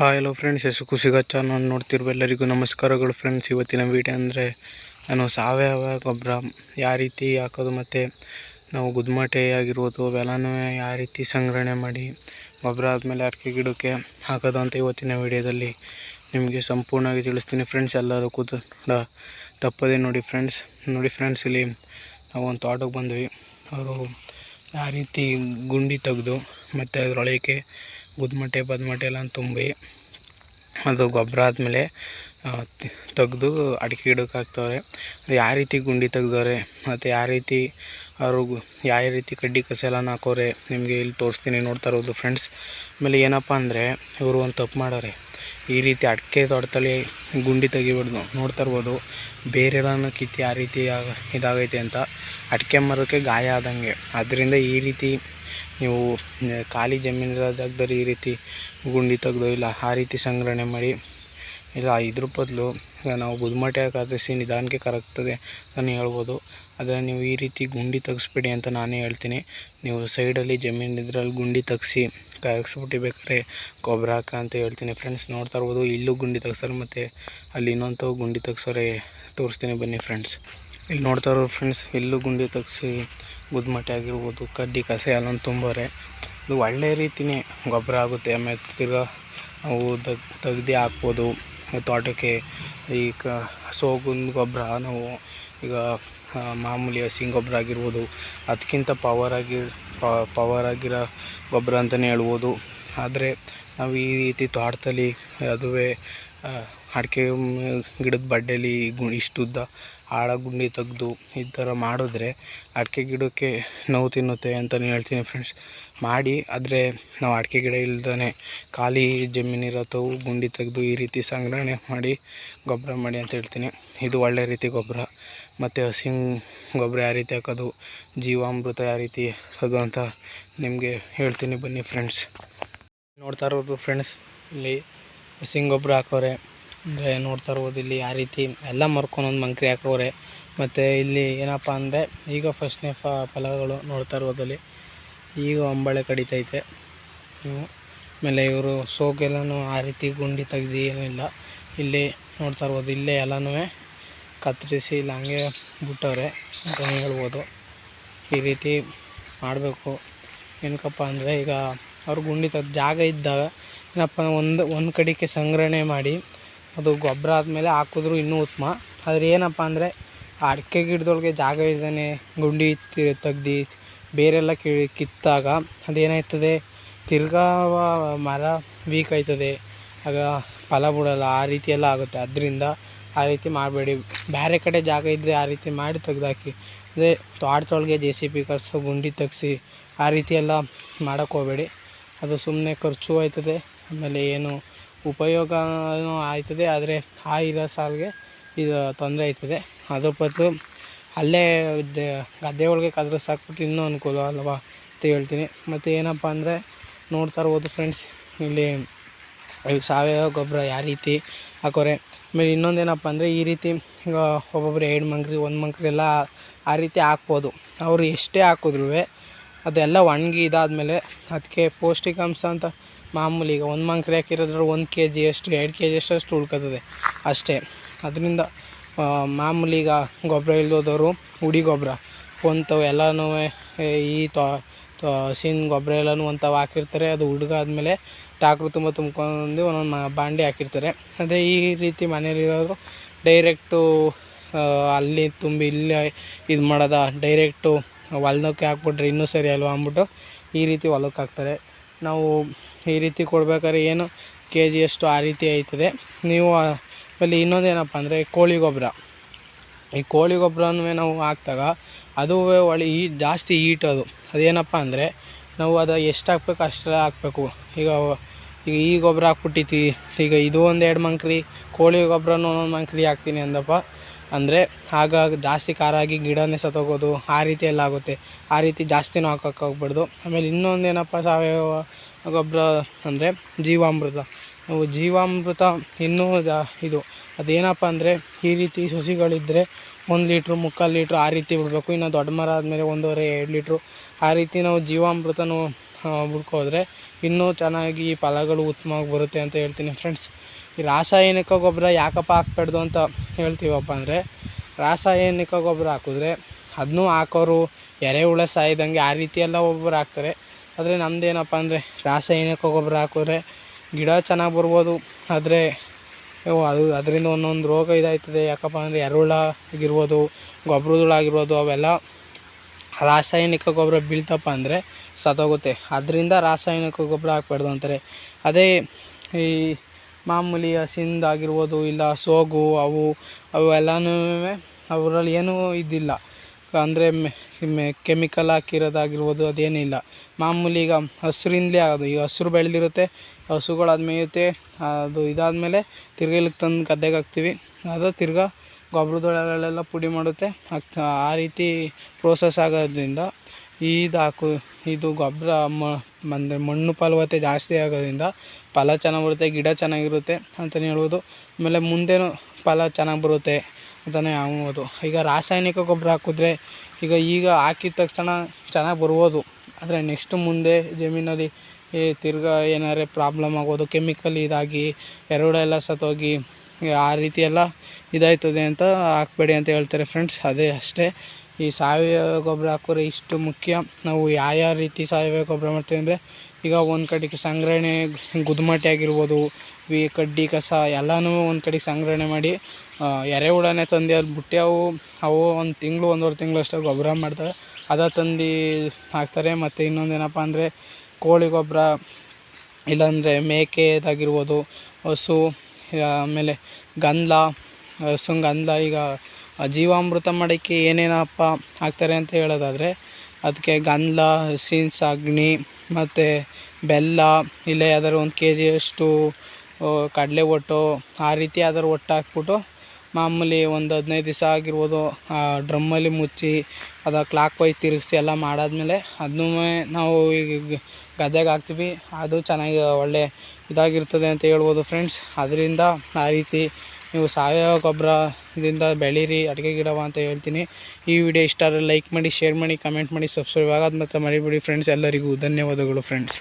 Hi hello friends ಹೆಸರು ಖುಷಿಗ channel ನೋಡ್ತಿರುವ ಎಲ್ಲರಿಗೂ ನಮಸ್ಕಾರಗಳು ಫ್ರೆಂಡ್ಸ್ ಇವತ್ತಿನ ವಿಡಿಯೋ ಅಂದರೆ ನಾನು ಸಾವಯವ ಗೊಬ್ಬರ ಯಾವ ರೀತಿ ಹಾಕೋದು ಮತ್ತು ನಾವು ಗುದ್ಮಟೆ ಆಗಿರ್ಬೋದು, ಅವೆಲ್ಲನೂ ಯಾವ ರೀತಿ ಸಂಗ್ರಹಣೆ ಮಾಡಿ ಗೊಬ್ಬರ ಆದಮೇಲೆ ಅಡಿಕೆ ಗಿಡಕ್ಕೆ ಹಾಕೋದು ಅಂತ ಇವತ್ತಿನ ವಿಡಿಯೋದಲ್ಲಿ ನಿಮಗೆ ಸಂಪೂರ್ಣವಾಗಿ ತಿಳಿಸ್ತೀನಿ ಫ್ರೆಂಡ್ಸ್ ಎಲ್ಲರೂ ಕೂತು ತಪ್ಪದೇ ನೋಡಿ ಫ್ರೆಂಡ್ಸ್ ನೋಡಿ ಫ್ರೆಂಡ್ಸ್ ಇಲ್ಲಿ ನಾವು ಒಂದು ತೋಟಕ್ಕೆ ಬಂದ್ವಿ. ಅವರು ಯಾವ ರೀತಿ ಗುಂಡಿ ತೆಗೆದು ಮತ್ತು ಅದರೊಳಗೆ ಗುದ್ಮಟೆ ಬದ್ಮಟೆ ಎಲ್ಲ ತುಂಬಿ ಅದು ಗೊಬ್ಬರ ಆದಮೇಲೆ ತೆಗೆದು ಅಡಿಕೆ ಗಿಡಕ್ಕೆ ಹಾಕ್ತವ್ರೆ. ಅದು ಯಾವ ರೀತಿ ಗುಂಡಿ ತೆಗ್ದವ್ರೆ, ಮತ್ತು ಯಾವ ರೀತಿ ಅವರು ಯಾವ ರೀತಿ ಕಡ್ಡಿ ಕಸ ಎಲ್ಲ ಹಾಕೋರೆ, ನಿಮಗೆ ಇಲ್ಲಿ ತೋರಿಸ್ತೀನಿ, ನೋಡ್ತಾ ಇರೋದು ಫ್ರೆಂಡ್ಸ್ ಆಮೇಲೆ ಏನಪ್ಪ ಅಂದರೆ, ಇವರು ಒಂದು ತಪ್ಪು ಮಾಡೋರೆ ಈ ರೀತಿ ಅಡಿಕೆ ತೋಟದಲ್ಲಿ ಗುಂಡಿ ತೆಗಿಬಾರ್ದು, ನೋಡ್ತಾ ಇರ್ಬೋದು. ಬೇರೆಲ್ಲನೂ ಕಿತ್ತಿ ಆ ರೀತಿ ಇದಾಗೈತೆ ಅಂತ. ಅಡಿಕೆ ಮರಕ್ಕೆ ಗಾಯ ಆದಂಗೆ. ಅದರಿಂದ ಈ ರೀತಿ ನೀವು ಖಾಲಿ ಜಮೀನಿರೋ ಜಾಗದಲ್ಲಿ ಈ ರೀತಿ ಗುಂಡಿ ತೆಗೆದು ಇಲ್ಲ, ಆ ರೀತಿ ಸಂಗ್ರಹಣೆ ಮಾಡಿ. ಇಲ್ಲ, ಇದ್ರ ಬದಲು ನಾವು ಬುದ್ಮಟೆ ಕಾದಿಸಿ ನಿಧಾನಕ್ಕೆ ಕರಗ್ತದೆ ನಾನು ಹೇಳ್ಬೋದು. ಆದರೆ ನೀವು ಈ ರೀತಿ ಗುಂಡಿ ತೆಗಿಸ್ಬೇಡಿ ಅಂತ ನಾನೇ ಹೇಳ್ತೀನಿ. ನೀವು ಸೈಡಲ್ಲಿ ಜಮೀನು ಇದ್ರಲ್ಲಿ ಗುಂಡಿ ತೆಗೆಸಿ ಕರಗಿಸ್ಬಿಟ್ಟು ಬೇಕಾದ್ರೆ ಗೊಬ್ಬರ ಹಾಕ ಅಂತ ಹೇಳ್ತೀನಿ. ಫ್ರೆಂಡ್ಸ್ ನೋಡ್ತಾ ಇರ್ಬೋದು, ಇಲ್ಲೂ ಗುಂಡಿ ತೆಗ್ಸ್ತಾರೆ ಮತ್ತು ಅಲ್ಲಿ ಇನ್ನೊಂದು ಗುಂಡಿ ತೆಗ್ಸೋರೆ ತೋರಿಸ್ತೀನಿ ಬನ್ನಿ ಫ್ರೆಂಡ್ಸ್ ಇಲ್ಲಿ ನೋಡ್ತಾ ಇರೋ ಫ್ರೆಂಡ್ಸ್ ಇಲ್ಲೂ ಗುಂಡಿ ತೆಗ್ಸಿ ಗುದ್ಮಟೆ ಆಗಿರ್ಬೋದು, ಕಡ್ಡಿ, ಕಸ ಎಲ್ಲ ತುಂಬೋರೆ ಇದು ಒಳ್ಳೆಯ ರೀತಿಯೇ ಗೊಬ್ಬರ ಆಗುತ್ತೆ. ಆಮೇಲೆ ತಿರ್ಗಾ ಅವು ತೆಗ್, ತೆಗ್ದು ಹಾಕ್ಬೋದು. ತೋಟಕ್ಕೆ ಈ ಕ ಸೋಗುನ ಗೊಬ್ಬರ, ನಾವು ಈಗ ಮಾಮೂಲಿ ಹಸಿನ ಗೊಬ್ಬರ ಆಗಿರ್ಬೋದು ಅದಕ್ಕಿಂತ ಪವರ್ ಆಗಿ ಪವರ್ ಆಗಿರೋ ಗೊಬ್ಬರ ಅಂತಲೇ ಹೇಳ್ಬೋದು. ಆದರೆ ನಾವು ಈ ರೀತಿ ತೋಟದಲ್ಲಿ ಅದುವೇ ಅಡಿಕೆ ಗಿಡದ ಬಡ್ಡೆಯಲ್ಲಿ ಗು ಇಷ್ಟುದ್ದ ಆಳ ಗುಂಡಿ ತೆಗೆದು ಈ ಥರ ಮಾಡಿದ್ರೆ ಅಡಿಕೆ ಗಿಡಕ್ಕೆ ನೋವು ತಿನ್ನುತ್ತೆ ಅಂತಲೇ ಹೇಳ್ತೀನಿ ಫ್ರೆಂಡ್ಸ್ ಮಾಡಿ, ಆದರೆ ನಾವು ಅಡಿಕೆ ಗಿಡ ಇಲ್ದೇ ಖಾಲಿ ಜಮೀನಿರತ್ತವು ಗುಂಡಿ ತೆಗೆದು ಈ ರೀತಿ ಸಂಗ್ರಹಣೆ ಮಾಡಿ ಗೊಬ್ಬರ ಮಾಡಿ ಅಂತ ಹೇಳ್ತೀನಿ. ಇದು ಒಳ್ಳೆ ರೀತಿ ಗೊಬ್ಬರ. ಮತ್ತು ಹಸಿ ಗೊಬ್ಬರ ಯಾವ ರೀತಿ ಹಾಕೋದು, ಜೀವಾಮೃತ ಯಾವ ರೀತಿ ಹಾಕೋದು ಅಂತ ನಿಮಗೆ ಹೇಳ್ತೀನಿ ಬನ್ನಿ ಫ್ರೆಂಡ್ಸ್ ನೋಡ್ತಾ ಇರೋದು ಫ್ರೆಂಡ್ಸ್ ಇಲ್ಲಿ ಹಸಿಂಗ್ ಗೊಬ್ಬರ ಹಾಕೋರೆ. ಅಂದರೆ ನೋಡ್ತಾ ಇರ್ಬೋದು, ಇಲ್ಲಿ ಆ ರೀತಿ ಎಲ್ಲ ಮರ್ಕೊಂಡೊಂದು ಮಂಕ್ರಿ ಹಾಕೋರೆ. ಮತ್ತು ಇಲ್ಲಿ ಏನಪ್ಪ ಅಂದರೆ ಈಗ ಫಸ್ಟ್ನೇ ಫ, ಫಲಗಳು ನೋಡ್ತಾ ಇರ್ಬೋದಲ್ಲಿ ಈಗ ಅಂಬಳೆ ಕಡಿತೈತೆ. ಆಮೇಲೆ ಇವರು ಸೋಗೆಲ್ಲನೂ ಆ ರೀತಿ ಗುಂಡಿ ತೆಗ್ದು ಏನೂ ಇಲ್ಲ. ನೋಡ್ತಾ ಇರ್ಬೋದು, ಇಲ್ಲೇ ಎಲ್ಲನೂ ಕತ್ತರಿಸಿ ಇಲ್ಲ, ಹಂಗೆ ಬಿಟ್ಟವ್ರೆ ಅಂತಲೇ ಹೇಳ್ಬೋದು. ಈ ರೀತಿ ಮಾಡಬೇಕು. ಏನಕ್ಕಪ್ಪ ಅಂದರೆ ಈಗ ಅವ್ರು ಗುಂಡಿ ತೆಗ್ದು ಜಾಗ ಇದ್ದಾಗ ಏನಪ್ಪ ಒಂದು ಒಂದು ಕಡೆಗೆ ಸಂಗ್ರಹಣೆ ಮಾಡಿ ಅದು ಗೊಬ್ಬರ ಆದಮೇಲೆ ಹಾಕಿದ್ರು ಇನ್ನೂ ಉತ್ತಮ. ಆದರೆ ಏನಪ್ಪ ಅಂದರೆ ಆ ಅಡಿಕೆ ಗಿಡದೊಳಗೆ ಜಾಗ ಇಲ್ದೇ ಗುಂಡಿ ತೆಗ್ದು ಬೇರೆಲ್ಲ ಕಿತ್ತಾಗ ಅದೇನಾಯ್ತದೆ? ತಿರ್ಗಾ ಮರ ವೀಕ್ ಆಯ್ತದೆ. ಆಗ ಫಲ ಬಿಡೋಲ್ಲ, ಆ ರೀತಿ ಎಲ್ಲ ಆಗುತ್ತೆ. ಅದರಿಂದ ಆ ರೀತಿ ಮಾಡಬೇಡಿ. ಬೇರೆ ಕಡೆ ಜಾಗ ಇದ್ದರೆ ಆ ರೀತಿ ಮಾಡಿ ತೆಗ್ದಾಕಿ. ಅದೇ ತೋಟದೊಳಗೆ ಜೆ ಸಿ ಪಿ ಕರ್ಸು, ಗುಂಡಿ ತೆಗ್ಸಿ ಆ ರೀತಿ ಎಲ್ಲ ಮಾಡೋಕ್ಕೆ ಅದು ಸುಮ್ಮನೆ ಖರ್ಚು ಆಯ್ತದೆ. ಆಮೇಲೆ ಏನು ಉಪಯೋಗನೂ ಆಯ್ತದೆ, ಆದರೆ ಇರೋ ಸಾಲಿಗೆ ಇದು ತೊಂದರೆ ಆಯ್ತದೆ. ಅದ್ರ ಬದಲು ಅಲ್ಲೇ ದ- ಗದ್ದೆ ಒಳಗೆ ಕದ್ರೆ ಸಾಕ್ಬಿಟ್ಟು ಇನ್ನೂ ಅನುಕೂಲ ಅಲ್ವಾ ಅಂತ ಹೇಳ್ತೀನಿ. ಮತ್ತು ಏನಪ್ಪ ಅಂದರೆ ನೋಡ್ತಾ ಇರ್ಬೋದು ಫ್ರೆಂಡ್ಸ್ ಇಲ್ಲಿ ಸಾವಯವ ಗೊಬ್ಬರ ಯಾವ ರೀತಿ ಹಾಕೋರೆ. ಆಮೇಲೆ ಇನ್ನೊಂದು ಏನಪ್ಪ ಅಂದರೆ ಈ ರೀತಿ ಈಗ ಒಬ್ಬೊಬ್ರು ಎರಡು ಮಂಕ್ರಿ, ಒಂದು ಮಂಕ್ರಿ ಎಲ್ಲ ಆ ರೀತಿ ಹಾಕ್ಬೋದು. ಅವರು ಎಷ್ಟೇ ಹಾಕಿದ್ರೂ ಅದೆಲ್ಲ ಒಣಗಿ ಇದಾದಮೇಲೆ ಅದಕ್ಕೆ ಪೌಷ್ಟಿಕಾಂಶ ಅಂತ ಮಾಮೂಲಿ ಈಗ ಒಂದು ಮಂಕ್ರಿ ಹಾಕಿರೋದ್ರ ಒಂದು ಕೆ ಜಿ ಅಷ್ಟು, ಎರಡು ಕೆ ಜಿ ಅಷ್ಟು ಉಳ್ಕೋತದೆ ಅಷ್ಟೇ. ಅದರಿಂದ ಮಾಮೂಲಿ ಈಗ ಗೊಬ್ಬರ ಇಲ್ದೋದವರು ಹುಡಿ ಗೊಬ್ಬರ. ಒಂಥವು ಎಲ್ಲನೂ ಈ ಹಸಿನ ಗೊಬ್ಬರ ಎಲ್ಲನೂ ಒಂಥವು ಹಾಕಿರ್ತಾರೆ. ಅದು ಹುಡ್ಗಾದ್ಮೇಲೆ ಟಾಕ್ರು ತುಂಬ ತುಂಬ್ಕೊಂಡು ಒಂದೊಂದು ಬಾಂಡಿ ಹಾಕಿರ್ತಾರೆ. ಅದೇ ಈ ರೀತಿ ಮನೇಲಿರೋರು ಡೈರೆಕ್ಟು ಅಲ್ಲಿ ತುಂಬಿ ಇಲ್ಲೇ ಇದು ಮಾಡೋದ ಡೈರೆಕ್ಟು ಹೊಲ್ದಕ್ಕೆ ಹಾಕ್ಬಿಟ್ರೆ ಇನ್ನೂ ಸರಿ ಅಲ್ವಾ ಅಂದ್ಬಿಟ್ಟು ಈ ರೀತಿ ಹೊಲಕ್ಕೆ ಹಾಕ್ತಾರೆ. ನಾವು ಈ ರೀತಿ ಕೊಡ್ಬೇಕಾದ್ರೆ ಏನು ಕೆ ಜಿ ಎಷ್ಟು ಆ ರೀತಿ ಆಯ್ತದೆ ನೀವು ಅಲ್ಲಿ ಇನ್ನೊಂದೇನಪ್ಪ ಅಂದರೆ ಕೋಳಿ ಗೊಬ್ಬರ ಈ ಕೋಳಿ ಗೊಬ್ಬರನೂ ನಾವು ಹಾಕ್ದಾಗ ಅದು ಒಳ್ಳೆ ಈ, ಜಾಸ್ತಿ ಈಟ್ ಅದು. ಅದೇನಪ್ಪ ಅಂದರೆ ನಾವು ಅದು ಎಷ್ಟು ಹಾಕ್ಬೇಕು ಅಷ್ಟೇ ಹಾಕ್ಬೇಕು. ಈಗ ಈಗ ಈ ಗೊಬ್ಬರ ಹಾಕ್ಬಿಟ್ಟಿತಿ ಈಗ ಇದು ಒಂದು ಎರಡು ಮಂಕ್ರಿ, ಕೋಳಿ ಗೊಬ್ಬರನೂ ಒಂದೊಂದು ಮಂಕ್ರಿ ಹಾಕ್ತೀನಿ ಅಂದಪ್ಪ. ಅಂದರೆ ಆಗ ಜಾಸ್ತಿ ಖಾರ ಆಗಿ ಗಿಡನೇ ಸತ್ತೋಗೋದು ಆ ರೀತಿ ಎಲ್ಲ ಆಗುತ್ತೆ. ಆ ರೀತಿ ಜಾಸ್ತಿನೂ ಹಾಕೋಕ್ಕಾಗ್ಬಾರ್ದು ಆಮೇಲೆ ಇನ್ನೊಂದು ಏನಪ್ಪ, ಸಾವಯವ ಗೊಬ್ಬರ ಅಂದರೆ ಜೀವಾಮೃತ. ನಾವು ಜೀವಾಮೃತ ಇನ್ನೂ ಜಾ, ಇದು, ಅದೇನಪ್ಪ ಅಂದರೆ ಈ ರೀತಿ ಸಸಿಗಳಿದ್ದರೆ ಒಂದು ಲೀಟ್ರು, ಮುಕ್ಕಾಲು ಲೀಟ್ರು ಆ ರೀತಿ ಬಿಡಬೇಕು. ಇನ್ನು ದೊಡ್ಡ ಮರ ಆದಮೇಲೆ ಒಂದೂವರೆ, ಎರಡು ಲೀಟ್ರು ಆ ರೀತಿ ನಾವು ಜೀವಾಮೃತನೂ ಹುಡ್ಕೋದ್ರೆ ಇನ್ನೂ ಚೆನ್ನಾಗಿ ಫಲಗಳು ಉತ್ತಮವಾಗಿ ಬರುತ್ತೆ ಅಂತ ಹೇಳ್ತೀನಿ ಫ್ರೆಂಡ್ಸ್ ಈ ರಾಸಾಯನಿಕ ಗೊಬ್ಬರ ಯಾಕಪ್ಪ ಹಾಕ್ಬಾರ್ದು ಅಂತ ಹೇಳ್ತೀವಪ್ಪ ಅಂದರೆ, ರಾಸಾಯನಿಕ ಗೊಬ್ಬರ ಹಾಕಿದ್ರೆ ಅದನ್ನೂ ಹಾಕೋರು ಎರೆಹುಳ ಸಾಯ್ದಂಗೆ ಆ ರೀತಿ ಎಲ್ಲ ಒಬ್ಬರು ಹಾಕ್ತಾರೆ. ಆದರೆ ನಮ್ಮದೇನಪ್ಪ ಅಂದರೆ, ರಾಸಾಯನಿಕ ಗೊಬ್ಬರ ಹಾಕಿದ್ರೆ ಗಿಡ ಚೆನ್ನಾಗಿ ಬರ್ಬೋದು. ಆದರೆ ಅದು ಅದರಿಂದ ಒಂದೊಂದು ರೋಗ ಇದಾಯ್ತದೆ. ಯಾಕಪ್ಪ ಅಂದರೆ ಎರೆಹುಳ ಆಗಿರ್ಬೋದು ಗೊಬ್ಬರಗಳು ಆಗಿರ್ಬೋದು ಅವೆಲ್ಲ ರಾಸಾಯನಿಕ ಗೊಬ್ಬರ ಬೀಳ್ತಪ್ಪ ಅಂದರೆ ಸತ್ತೋಗುತ್ತೆ. ಅದರಿಂದ ರಾಸಾಯನಿಕ ಗೊಬ್ಬರ ಹಾಕ್ಬಾರ್ದು ಅಂತಾರೆ. ಅದೇ ಈ ಮಾಮೂಲಿ ಹಸಿಂದು ಆಗಿರ್ಬೋದು ಇಲ್ಲ ಸೋಗು, ಅವು ಅವೆಲ್ಲನೂ ಅವರಲ್ಲಿ ಏನೂ ಇದಿಲ್ಲ. ಅಂದರೆ ಕೆಮಿಕಲ್ ಹಾಕಿರೋದಾಗಿರ್ಬೋದು ಅದೇನಿಲ್ಲ ಮಾಮೂಲಿ ಈಗ ಹಸ್ರಿಂದಲೇ ಆಗೋದು. ಈಗ ಹಸ್ರು ಬೆಳೆದಿರುತ್ತೆ, ಹಸುಗಳು ಅದು ಮೇಯುತ್ತೆ, ಅದು ಇದಾದಮೇಲೆ ಮೇಲೆ ಇಲ್ಲಿಗೆ ತಂದು ಗದ್ದೆಗೆ ಹಾಕ್ತೀವಿ. ಅದು ತಿರ್ಗಾ ಗೊಬ್ಬರದೊಳಗಳೆಲ್ಲ ಪುಡಿ ಮಾಡುತ್ತೆ. ಆ ರೀತಿ ಪ್ರೋಸೆಸ್ ಆಗೋದ್ರಿಂದ ಇದು ಹಾಕು ಇದು ಗೊಬ್ಬರ ಅಂದರೆ ಮಣ್ಣು ಫಲವತ್ತೆ ಜಾಸ್ತಿ ಆಗೋದ್ರಿಂದ ಫಲ ಚೆನ್ನಾಗಿ ಬರುತ್ತೆ ಗಿಡ ಚೆನ್ನಾಗಿರುತ್ತೆ ಅಂತಲೇ ಹೇಳ್ಬೋದು. ಆಮೇಲೆ ಮುಂದೆನೂ ಫಲ ಚೆನ್ನಾಗಿ ಬರುತ್ತೆ ಅಂತಲೇ ಹೇಳ್ಬೋದು. ಈಗ ರಾಸಾಯನಿಕ ಗೊಬ್ಬರ ಹಾಕಿದ್ರೆ ಈಗ ಈಗ ಹಾಕಿದ ತಕ್ಷಣ ಚೆನ್ನಾಗಿ ಬರ್ಬೋದು. ಆದರೆ ನೆಕ್ಸ್ಟ್ ಮುಂದೆ ಜಮೀನಲ್ಲಿ ತಿರ್ಗಾ ಏನಾರೆ ಪ್ರಾಬ್ಲಮ್ ಆಗೋದು ಕೆಮಿಕಲ್ ಇದಾಗಿ ಎರೆಹುಳ ಎಲ್ಲ ಸತ್ತೋಗಿ ಆ ರೀತಿ ಎಲ್ಲ ಇದಾಯ್ತದೆ ಅಂತ ಹಾಕ್ಬೇಡಿ ಅಂತ ಹೇಳ್ತಾರೆ ಫ್ರೆಂಡ್ಸ್ ಅದೇ ಅಷ್ಟೇ. ಈ ಸಾವಯವ ಗೊಬ್ಬರ ಹಾಕೋರೆ ಇಷ್ಟು ಮುಖ್ಯ. ನಾವು ಯಾವ ರೀತಿ ಸಾವಯವ ಗೊಬ್ಬರ ಮಾಡ್ತೀವಿ ಅಂದರೆ ಈಗ ಒಂದು ಕಡೆಗೆ ಸಂಗ್ರಹಣೆ ಗುದ್ಮಟ್ಟೆ ಆಗಿರ್ಬೋದು, ಈ ಕಡ್ಡಿ ಕಸ ಎಲ್ಲನೂ ಒಂದು ಕಡೆಗೆ ಸಂಗ್ರಹಣೆ ಮಾಡಿ ಎರೆಹುಳನೇ ತಂದು ಅಲ್ಲಿ ಬಿಟ್ಟು ಅವು ಅವು ಒಂದು ತಿಂಗಳು, ಒಂದೂವರೆ ತಿಂಗಳು ಅಷ್ಟೇ ಗೊಬ್ಬರ ಮಾಡ್ತಾರೆ. ಅದ ತಂದು ಹಾಕ್ತಾರೆ. ಮತ್ತು ಇನ್ನೊಂದು ಏನಪ್ಪ ಅಂದರೆ ಕೋಳಿ ಗೊಬ್ಬರ, ಇಲ್ಲಾಂದರೆ ಮೇಕೆದಾಗಿರ್ಬೋದು ಹಸು ಆಮೇಲೆ ಗಂಧ ಸುಂಗಂಧ ಗಂಧ ಈಗ ಜೀವಾಮೃತ ಮಾಡೋಕ್ಕೆ ಏನೇನಪ್ಪ ಹಾಕ್ತಾರೆ ಅಂತ ಹೇಳೋದಾದರೆ ಅದಕ್ಕೆ ಗಂಧ ಹಸಿನ ಸಗಣಿ ಮತ್ತು ಬೆಲ್ಲ, ಇಲ್ಲ ಯಾವ್ದಾದ್ರು ಒಂದು ಕೆ ಜಿಯಷ್ಟು ಕಡಲೆ ಒಟ್ಟು ಆ ರೀತಿ ಯಾವ್ದಾದ್ರು ಒಟ್ಟು ಹಾಕ್ಬಿಟ್ಟು ಮಾಮೂಲಿ ಒಂದು ಹದಿನೈದು ದಿವಸ ಆಗಿರ್ಬೋದು, ಆ, ಡ್ರಮ್ಮಲ್ಲಿ ಮುಚ್ಚಿ, ಅದು ಕ್ಲಾಕ್ ವೈಸ್ ತಿರುಗಿಸಿ ಎಲ್ಲ ಮಾಡಾದಮೇಲೆ ಅದನ್ನೂ ನಾವು ಈಗ ಗದ್ದೆಗೆ ಹಾಕ್ತೀವಿ. ಅದು ಚೆನ್ನಾಗಿ ಒಳ್ಳೆ ಇದಾಗಿರ್ತದೆ ಅಂತ ಹೇಳ್ಬೋದು ಫ್ರೆಂಡ್ಸ್ ಅದರಿಂದ ಆ ರೀತಿ ನೀವು ಸಾವಯವ ಗೊಬ್ಬರದಿಂದ ಬೆಳೀರಿ ಅಡುಗೆ ಗಿಡವ ಅಂತ ಹೇಳ್ತೀನಿ. ಈ ವಿಡಿಯೋ ಇಷ್ಟ ಆದರೆ ಲೈಕ್ ಮಾಡಿ ಶೇರ್ ಮಾಡಿ ಕಮೆಂಟ್ ಮಾಡಿ ಸಬ್ಸ್ಕ್ರೈಬ್ ಆಗೋದು ಮತ್ತು ಮರಿಬಿಡಿ ಫ್ರೆಂಡ್ಸ್ ಎಲ್ಲರಿಗೂ ಧನ್ಯವಾದಗಳು ಫ್ರೆಂಡ್ಸ್